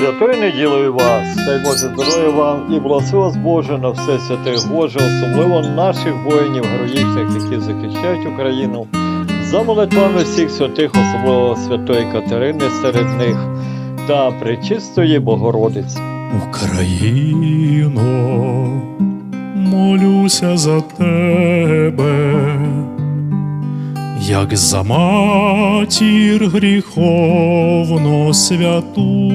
Святою неділею вас, дай Боже здоров'я вам і благослови вас Боже на все святе Боже, особливо наших воїнів героїчних, які захищають Україну. За молитвами всіх святих, особливо святої Катерини серед них та Пречистої Богородиці. Україно, молюся за тебе, як за матір гріховно святу,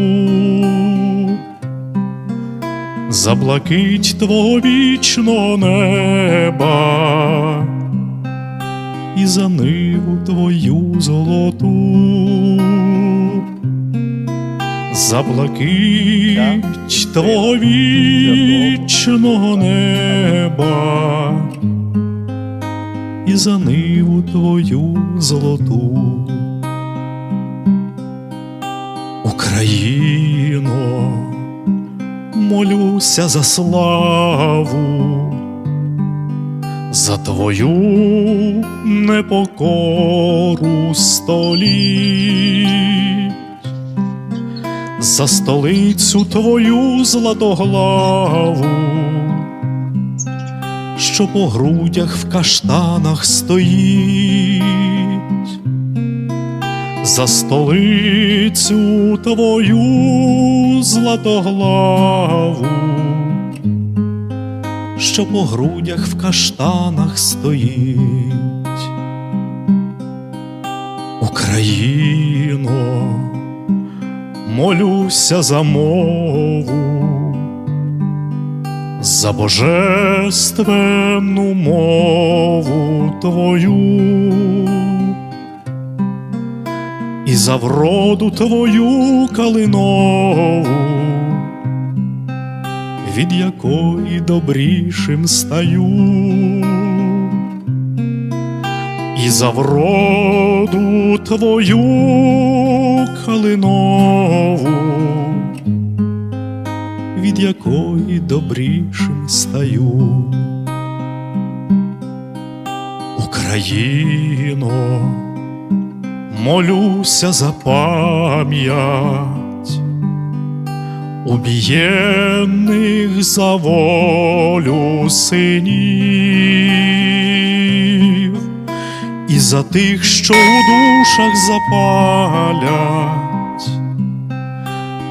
за блакить твого вічного неба і за ниву твою золоту. За блакить твого вічного неба і за ниву твою золоту. Україно, молюся за славу, за твою непокору століть за столицю твою златоглаву, що по грудях в каштанах стоїть, за столицю твою златоглаву, що по грудях в каштанах стоїть. Україно молюся за мову, за божественну мову твою, і за вроду твою калинову, від якої добрішим стаю. І за вроду твою калинову, від якої добрішим стаю. Україно, молюся за пам'ять убієнних за волю синів і за тих, що у душах запалять,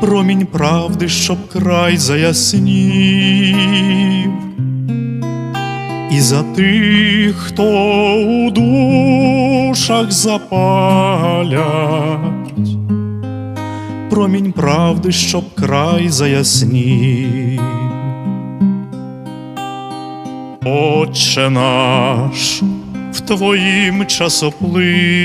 промінь правди, щоб край заяснів, і за тих, хто у душах запалять, промінь правди, щоб край заяснів. Отче наш, в твоїм часоплині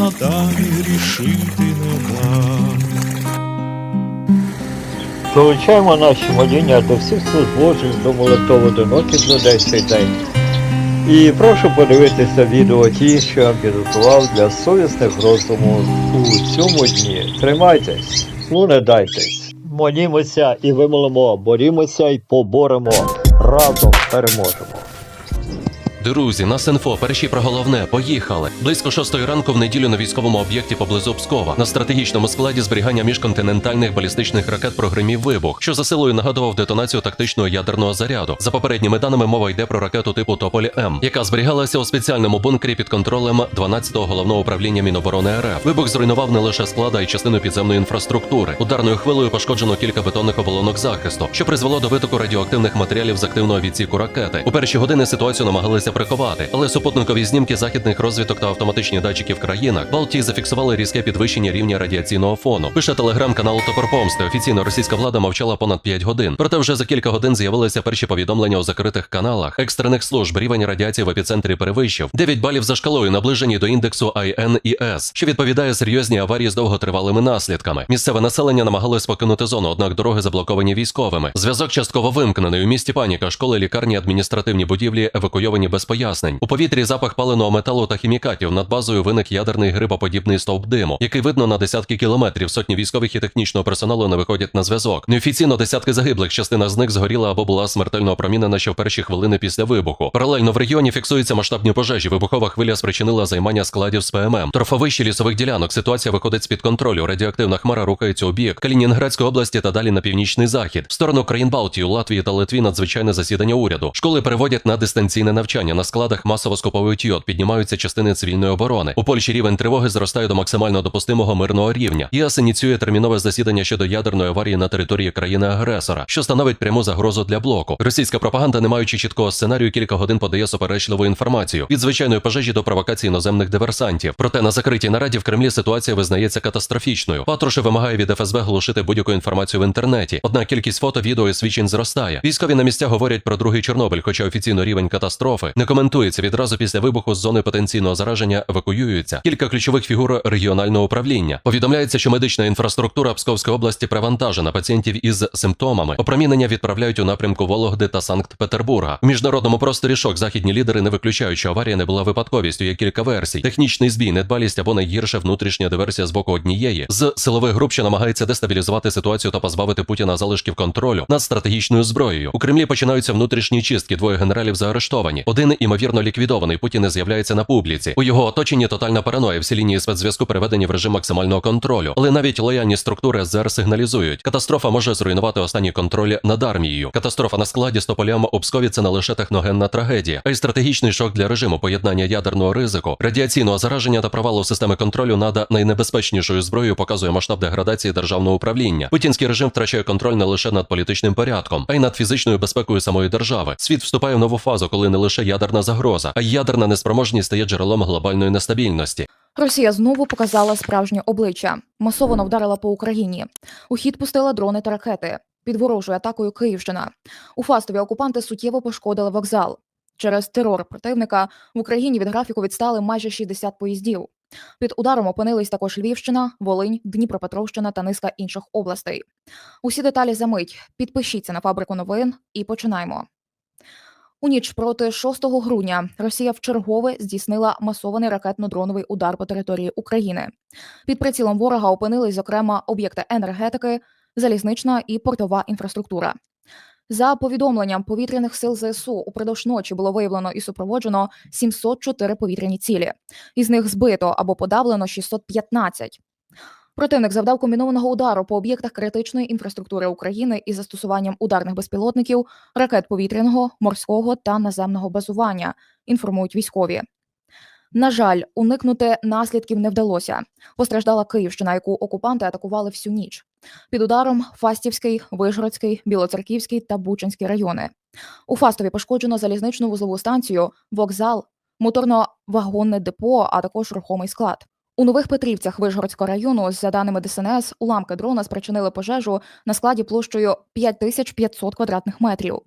надалі грішити не дай. Долучаємо наші моління до всіх служб Божих, до молитов одиноких людей цей день. І прошу подивитися відео ті, що я підготував для совісних роздуму у цьому дні. Тримайтесь, ну не дайтесь. Молімося і вимолимо, борімося і поборемо. Разом переможемо. Друзі, нас інфо, перші про головне. Поїхали. Близько шостої ранку в неділю на військовому об'єкті поблизу Пскова на стратегічному складі зберігання міжконтинентальних балістичних ракет прогримів вибух, що за силою нагадував детонацію тактичного ядерного заряду. За попередніми даними мова йде про ракету типу Тополі М, яка зберігалася у спеціальному бункері під контролем 12-го головного управління Міноборони РФ. Вибух зруйнував не лише склад, а й частину підземної інфраструктури. Ударною хвилею пошкоджено кілька бетонних оболонок захисту, що призвело до витоку радіоактивних матеріалів з активного відсіку ракети. У перші години ситуацію намагалися вдалося приховати, але супутникові знімки західних розвиток та автоматичні датчики в країнах Балтії зафіксували різке підвищення рівня радіаційного фону. Пише телеграм-канал Топор Помсти. Офіційно російська влада мовчала понад 5 годин. Проте вже за кілька годин з'явилися перші повідомлення у закритих каналах екстрених служб. Рівень радіації в епіцентрі перевищив 9 балів за шкалою, наближені до індексу INES, що відповідає серйозній аварії з довготривалими наслідками. Місцеве населення намагалось покинути зону, однак дороги заблоковані військовими. Зв'язок частково вимкнений. У місті паніка, школи, лікарні, адміністративні будівлі евакуйовані без пояснень. У повітрі запах паленого металу та хімікатів. Над базою виник ядерний грибоподібний стовп диму, який видно на десятки кілометрів. Сотні військових і технічного персоналу не виходять на зв'язок. Неофіційно десятки загиблих. Частина з них згоріла або була смертельно опромінена ще в перші хвилини після вибуху. Паралельно в регіоні фіксуються масштабні пожежі. Вибухова хвиля спричинила займання складів з ПММ. Торфовищі лісових ділянок. Ситуація виходить з під контролю. Радіоактивна хмара рухається у бік Калінінградської області та далі на північний захід. В сторону країн Балтії, Латвії та Литві надзвичайне засідання уряду. Школи переводять на дистанційне навчання. На складах масово скуповують йод, піднімаються частини цивільної оборони. У Польщі рівень тривоги зростає до максимально допустимого мирного рівня. ЄС ініціює термінове засідання щодо ядерної аварії на території країни-агресора, що становить пряму загрозу для блоку. Російська пропаганда, не маючи чіткого сценарію, кілька годин подає суперечливу інформацію від звичайної пожежі до провокації іноземних диверсантів. Проте на закритій нараді в Кремлі ситуація визнається катастрофічною. Патрушев вимагає від ФСБ глушити будь-яку інформацію в інтернеті. Однак кількість фото, відео і свідчень зростає. Військові на місцях говорять про другий Чорнобиль, хоча офіційно рівень катастрофи не коментується. Відразу після вибуху з зони потенційного зараження евакуюються кілька ключових фігур регіонального управління. Повідомляється, що медична інфраструктура Псковської області привантажена пацієнтів із симптомами. Опромінення відправляють у напрямку Вологди та Санкт-Петербурга. В міжнародному просторі шок західні лідери не виключають, що аварія не була випадковістю. Є кілька версій: технічний збій, недбалість або найгірше внутрішня диверсія з боку однієї з силових груп, що намагається дестабілізувати ситуацію та позбавити Путіна залишків контролю над стратегічною зброєю. У Кремлі починаються внутрішні чистки. Двоє генералів заарештовані. Один імовірно ліквідований. Путін не з'являється на публіці. У його оточенні тотальна параноя. Всі лінії спецзв'язку переведені в режим максимального контролю. Але навіть лояльні структури СЗР сигналізують, катастрофа може зруйнувати останній контроль над армією. Катастрофа на складі з тополям у Пскові це не лише техногенна трагедія, а й стратегічний шок для режиму, поєднання ядерного ризику, радіаційного зараження та провалу системи контролю над найнебезпечнішою зброєю показує масштаб деградації державного управління. Путінський режим втрачає контроль не лише над політичним порядком, а й над фізичною безпекою самої держави. Світ вступає в нову фазу, коли не лише ядерна загроза, а ядерна неспроможність стає джерелом глобальної нестабільності. Росія знову показала справжнє обличчя. Масово вдарила по Україні. У хід пустила дрони та ракети. Під ворожою атакою Київщина. У Фастові окупанти суттєво пошкодили вокзал. Через терор противника в Україні від графіку відстали майже 60 поїздів. Під ударом опинились також Львівщина, Волинь, Дніпропетровщина та низка інших областей. Усі деталі за мить. Підпишіться на фабрику новин і починаємо. У ніч проти 6 грудня Росія вчергове здійснила масований ракетно-дроновий удар по території України. Під прицілом ворога опинились, зокрема, об'єкти енергетики, залізнична і портова інфраструктура. За повідомленням повітряних сил ЗСУ упродовж ночі було виявлено і супроводжено 704 повітряні цілі. Із них збито або подавлено 615. Противник завдав комбінованого удару по об'єктах критичної інфраструктури України із застосуванням ударних безпілотників, ракет повітряного, морського та наземного базування. Інформують військові. На жаль, уникнути наслідків не вдалося. Постраждала Київщина, яку окупанти атакували всю ніч. Під ударом Фастівський, Вишгородський, Білоцерківський та Бучинський райони. У Фастові пошкоджено залізничну вузлову станцію, вокзал, моторно-вагонне депо, а також рухомий склад. У нових Петрівцях Вишгородського району, за даними ДСНС, уламки дрона спричинили пожежу на складі площею 5500 квадратних метрів.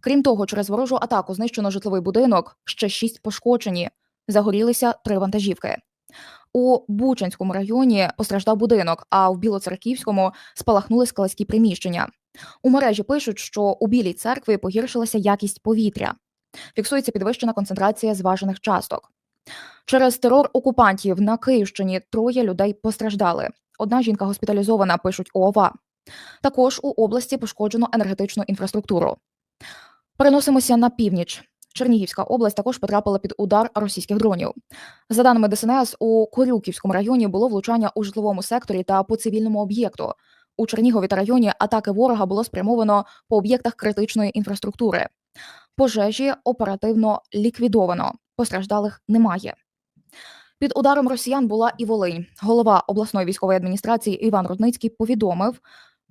Крім того, через ворожу атаку знищено житловий будинок, ще шість пошкоджені. Загорілися три вантажівки. У Бучанському районі постраждав будинок, а в Білоцерківському спалахнули складські приміщення. У мережі пишуть, що у Білій церкві погіршилася якість повітря. Фіксується підвищена концентрація зважених часток. Через терор окупантів на Київщині троє людей постраждали. Одна жінка госпіталізована, пишуть ООВА. Також у області пошкоджено енергетичну інфраструктуру. Переносимося на північ. Чернігівська область також потрапила під удар російських дронів. За даними ДСНС, у Корюківському районі було влучання у житловому секторі та по цивільному об'єкту. У Чернігові та районі атаки ворога було спрямовано по об'єктах критичної інфраструктури. Пожежі оперативно ліквідовано. Постраждалих немає. Під ударом росіян була і Волинь. Голова обласної військової адміністрації Іван Рудницький повідомив,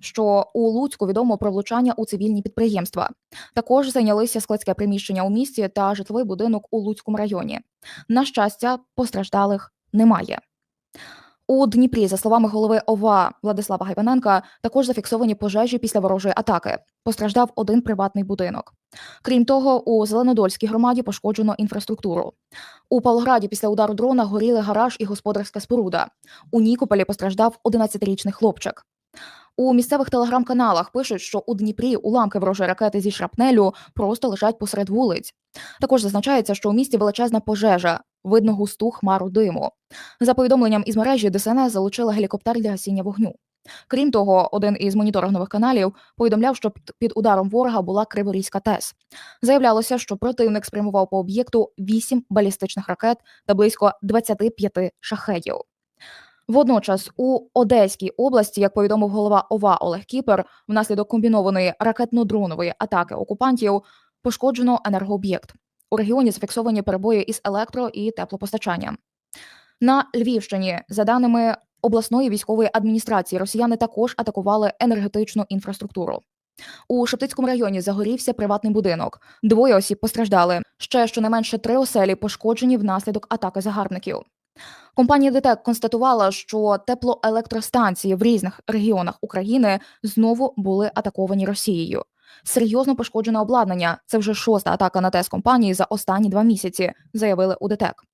що у Луцьку відомо про влучання у цивільні підприємства. Також зайнялися складське приміщення у місті та житловий будинок у Луцькому районі. На щастя, постраждалих немає. У Дніпрі, за словами голови ОВА Владислава Гайваненка, також зафіксовані пожежі після ворожої атаки. Постраждав один приватний будинок. Крім того, у Зеленодольській громаді пошкоджено інфраструктуру. У Павлограді після удару дрона горіли гараж і господарська споруда. У Нікополі постраждав 11-річний хлопчик. У місцевих телеграм-каналах пишуть, що у Дніпрі уламки ворожої ракети зі шрапнелю просто лежать посеред вулиць. Також зазначається, що у місті величезна пожежа, видно густу хмару диму. За повідомленням із мережі ДСНС залучили гелікоптер для гасіння вогню. Крім того, один із моніторингових каналів повідомляв, що під- ударом ворога була Криворізька ТЕС. Заявлялося, що противник спрямував по об'єкту 8 балістичних ракет та близько 25 шахедів. Водночас у Одеській області, як повідомив голова ОВА Олег Кіпер, внаслідок комбінованої ракетно-дронової атаки окупантів пошкоджено енергооб'єкт. У регіоні зафіксовані перебої із електро і теплопостачанням. На Львівщині, за даними обласної військової адміністрації, росіяни також атакували енергетичну інфраструктуру. У Шептицькому районі загорівся приватний будинок. Двоє осіб постраждали. Ще щонайменше три оселі пошкоджені внаслідок атаки загарбників. Компанія ДТЕК констатувала, що теплоелектростанції в різних регіонах України знову були атаковані Росією. Серйозно пошкоджене обладнання. Це вже шоста атака на ТЕС компанії за останні два місяці, заявили у ДТЕК.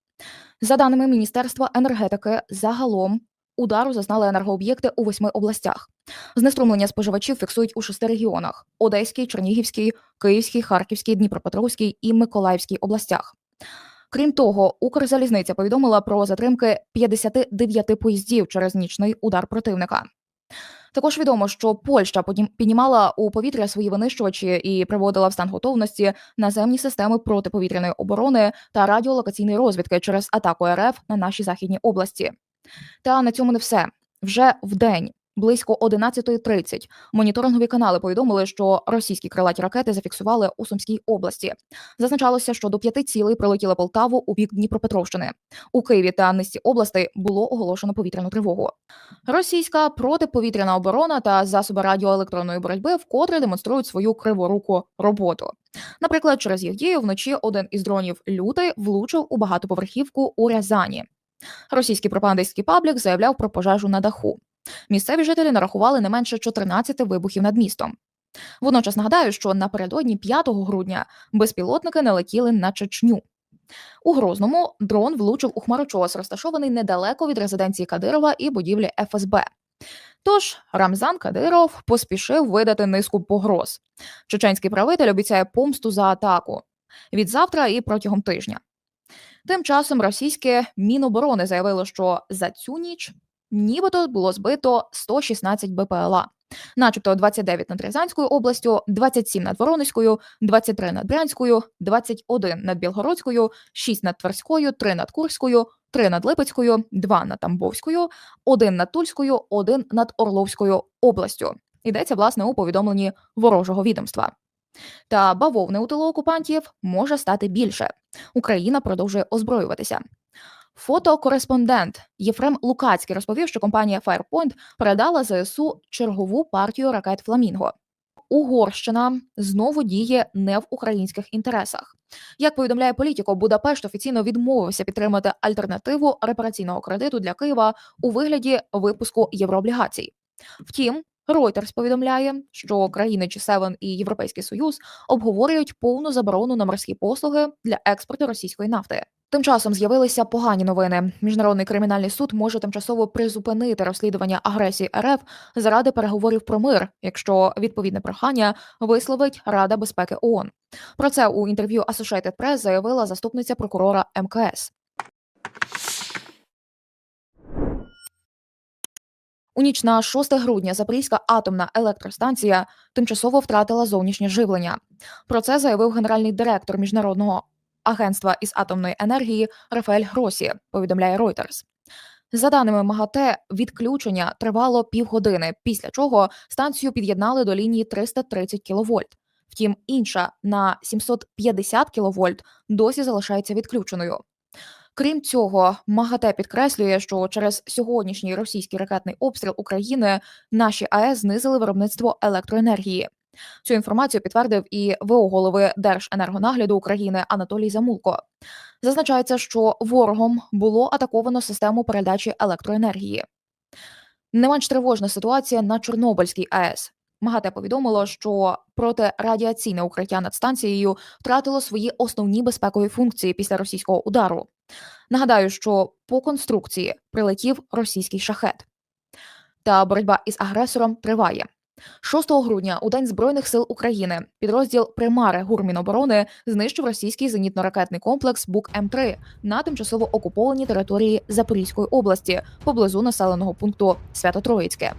За даними Міністерства енергетики, загалом удару зазнали енергооб'єкти у восьми областях. Знеструмлення споживачів фіксують у шести регіонах: Одеській, Чернігівській, Київській, Харківській, Дніпропетровській і Миколаївській областях. Крім того, Укрзалізниця повідомила про затримки 59 поїздів через нічний удар противника. Також відомо, що Польща піднімала у повітря свої винищувачі і приводила в стан готовності наземні системи протиповітряної оборони та радіолокаційної розвідки через атаку РФ на наші західні області. Та на цьому не все. Вже в день, близько 11.30, моніторингові канали повідомили, що російські крилаті ракети зафіксували у Сумській області. Зазначалося, що до п'яти цілей прилетіли Полтаву у бік Дніпропетровщини. У Києві та низці областей було оголошено повітряну тривогу. Російська протиповітряна оборона та засоби радіоелектронної боротьби вкотре демонструють свою криворуку роботу. Наприклад, через їх дію вночі один із дронів лютий влучив у багатоповерхівку у Рязані. Російський пропагандистський паблік заявляв про пожежу на даху. Місцеві жителі нарахували не менше 14 вибухів над містом. Водночас нагадаю, що напередодні 5 грудня безпілотники налетіли на Чечню. У Грозному дрон влучив у хмарочос, розташований недалеко від резиденції Кадирова і будівлі ФСБ. Тож Рамзан Кадиров поспішив видати низку погроз. Чеченський правитель обіцяє помсту за атаку від завтра і протягом тижня. Тим часом російське Міноборони заявило, що за цю ніч нібито було збито 116 БПЛА, начебто 29 над Рязанською областю, 27 над Воронезькою, 23 над Брянською, 21 над Білгородською, 6 над Тверською, 3 над Курською, 3 над Липецькою, 2 над Тамбовською, 1 над Тульською, 1 над Орловською областю. Йдеться власне у повідомленні ворожого відомства. Та бавовни у тилу окупантів може стати більше. Україна продовжує озброюватися. Фотокореспондент Єфрем Лукацький розповів, що компанія Firepoint передала ЗСУ чергову партію ракет Фламінго. Угорщина знову діє не в українських інтересах. Як повідомляє політико, Будапешт офіційно відмовився підтримати альтернативу репараційного кредиту для Києва у вигляді випуску єврооблігацій. Втім, Reuters повідомляє, що країни G7 і Європейський Союз обговорюють повну заборону на морські послуги для експорту російської нафти. Тим часом з'явилися погані новини. Міжнародний кримінальний суд може тимчасово призупинити розслідування агресії РФ заради переговорів про мир, якщо відповідне прохання висловить Рада безпеки ООН. Про це у інтерв'ю Associated Press заявила заступниця прокурора МКС. У ніч на 6 грудня Запорізька атомна електростанція тимчасово втратила зовнішнє живлення. Про це заявив генеральний директор міжнародного агентства із атомної енергії Рафаель Гросі, повідомляє Reuters. За даними МАГАТЕ, відключення тривало півгодини, після чого станцію під'єднали до лінії 330 кВт. Втім, інша на 750 кВт досі залишається відключеною. Крім цього, МАГАТЕ підкреслює, що через сьогоднішній російський ракетний обстріл України наші АЕС знизили виробництво електроенергії. Цю інформацію підтвердив і ВО голови Держенергонагляду України Анатолій Замулко. Зазначається, що ворогом було атаковано систему передачі електроенергії. Не менш тривожна ситуація на Чорнобильській АЕС. МАГАТЕ повідомило, що протирадіаційне укриття над станцією втратило свої основні безпекові функції після російського удару. Нагадаю, що по конструкції прилетів російський шахет. Та боротьба із агресором триває. 6 грудня у День Збройних сил України підрозділ Примари Гурміноборони знищив російський зенітно-ракетний комплекс Бук М3 на тимчасово окупованій території Запорізької області поблизу населеного пункту Свято-Троїцьке.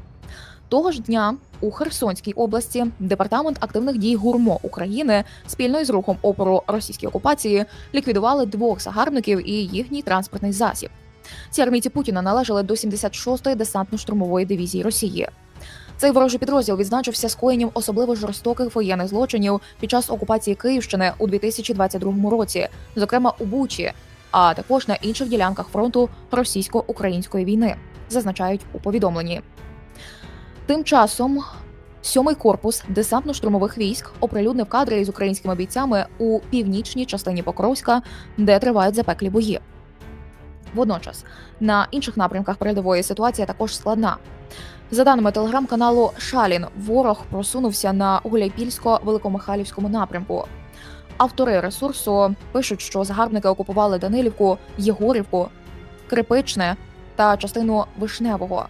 Того ж дня у Херсонській області департамент активних дій ГУРМО України спільно із рухом опору російській окупації ліквідували двох загарбників і їхній транспортний засіб. Ці армійці Путіна належали до 76-ї десантно-штурмової дивізії Росії. Цей ворожий підрозділ відзначився скоєнням особливо жорстоких воєнних злочинів під час окупації Київщини у 2022 році, зокрема у Бучі, а також на інших ділянках фронту російсько-української війни, зазначають у повідомленні. Тим часом сьомий корпус десантно-штурмових військ оприлюднив кадри із українськими бійцями у північній частині Покровська, де тривають запеклі бої. Водночас на інших напрямках передової ситуація також складна. За даними телеграм-каналу Шалін, ворог просунувся на Гуляйпільсько-Великомихайлівському напрямку. Автори ресурсу пишуть, що загарбники окупували Данилівку, Єгорівку, Крипичне та частину Вишневого.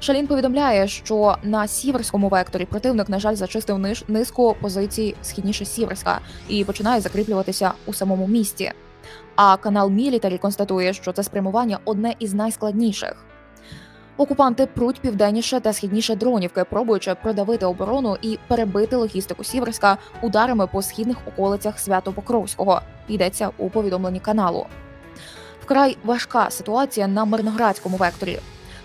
Шалін повідомляє, що на сіверському векторі противник, на жаль, зачистив ниж низку позицій східніше Сіверська і починає закріплюватися у самому місті. А канал Мілітарі констатує, що це спрямування одне із найскладніших. Окупанти пруть південніше та східніше дронівки, пробуючи продавити оборону і перебити логістику Сіверська ударами по східних околицях Свято-Покровського. Йдеться у повідомленні каналу. Вкрай важка ситуація на Мирноградському векторі.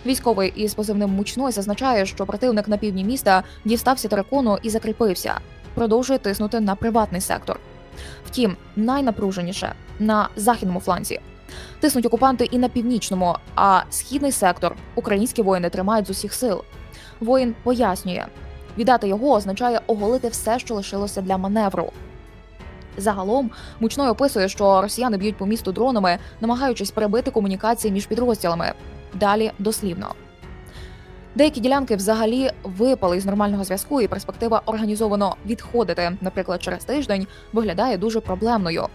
Військовий із позивним мучной зазначає, що противник на півдні міста дістався терикону і закріпився, продовжує тиснути на приватний сектор. Втім, найнапруженіше на західному фланзі. Тиснуть окупанти і на північному, а східний сектор українські воїни тримають з усіх сил. Воїн пояснює, віддати його означає оголити все, що лишилося для маневру. Загалом мучной описує, що росіяни б'ють по місту дронами, намагаючись перебити комунікації між підрозділами. Далі дослівно. Деякі ділянки взагалі випали із нормального зв'язку, і перспектива організовано відходити, наприклад, через тиждень, виглядає дуже проблемною.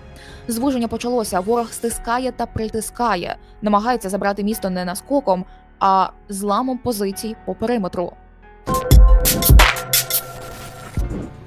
Звуження почалося. Ворог стискає та притискає, намагається забрати місто не наскоком, а зламом позицій по периметру.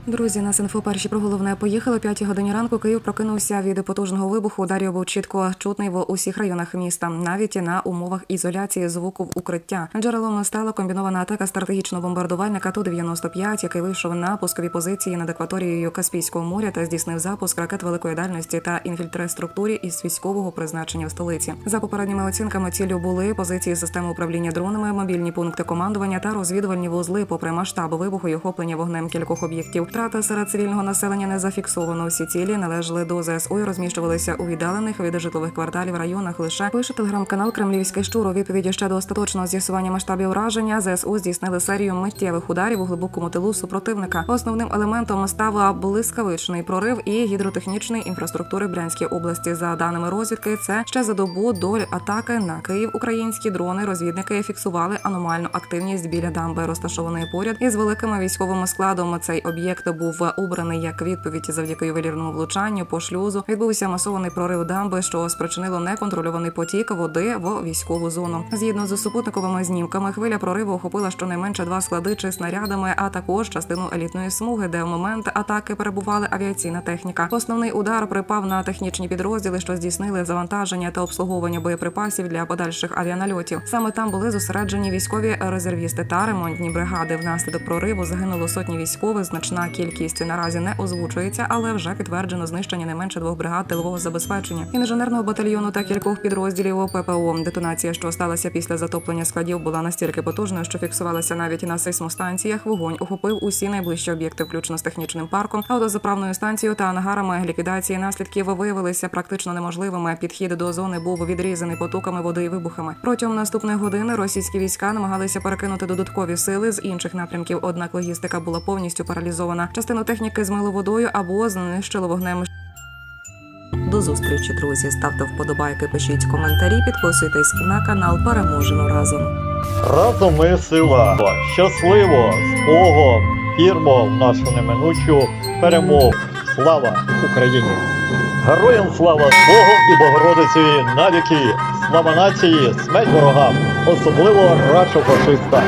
Друзі, на інфо перші про головне поїхали. П'ятій годині ранку Київ прокинувся від потужного вибуху. Ударів був чітко чутний в усіх районах міста, навіть на умовах ізоляції звуку в укриття. Джерелом стала комбінована атака стратегічного бомбардувальника Ту-95, який вийшов на пускові позиції над акваторією Каспійського моря та здійснив запуск ракет великої дальності та інфільтреструктурі із військового призначення в столиці. За попередніми оцінками цілю були позиції системи управління дронами, мобільні пункти командування та розвідувальні вузли. Попри масштаб вибуху і охоплення вогнем кількох об'єктів. Втрата серед цивільного населення не зафіксовано. Всі цілі належали до ЗСУ і розміщувалися у віддалених від житлових кварталів районах. Лише пише телеграм-канал Кремлівський щур. У відповіді ще до остаточного з'ясування масштабів ураження ЗСУ здійснили серію миттєвих ударів у глибокому тилу супротивника. Основним елементом став блискавичний прорив і гідротехнічної інфраструктури Брянській області. За даними розвідки, це ще за добу до атаки на Київ. Українські дрони розвідники фіксували аномальну активність біля дамби, розташованої поряд із великим військовим складом. Цей об'єкт був убраний як відповідь завдяки ювелірному влучанню по шлюзу. Відбувся масований прорив дамби, що спричинило неконтрольований потік води в військову зону. Згідно з супутниковими знімками, хвиля прориву охопила щонайменше два склади чи снарядами, а також частину елітної смуги, де в момент атаки перебували авіаційна техніка. Основний удар припав на технічні підрозділи, що здійснили завантаження та обслуговування боєприпасів для подальших авіанальотів. Саме там були зосереджені військові резервісти та ремонтні бригади. Внаслідок прориву загинуло сотні військових, значна Кількість наразі не озвучується, але вже підтверджено знищення не менше двох бригад тилового забезпечення інженерного батальйону та кількох підрозділів ППО. Детонація, що сталася після затоплення складів, була настільки потужною, що фіксувалася навіть на сейсмостанціях. Вогонь охопив усі найближчі об'єкти, включно з технічним парком, автозаправною станцією та ангарами. Ліквідації наслідків виявилися практично неможливими. Підхід до зони був відрізаний потоками води і вибухами. Протягом наступної години російські війська намагалися перекинути додаткові сили з інших напрямків. Однак логістика була повністю паралізована. Частину техніки змило водою або знищило вогнем. До зустрічі, друзі. Ставте вподобайки, пишіть коментарі, підписуйтесь на канал. Переможемо разом. Разом ми сила. Щасливо з Богом, вірмо в нашу неминучу перемогу. Слава Україні! Героям слава з Богом і Богородиці навіки! Слава нації, смерть ворогам, особливо рашо фашистам!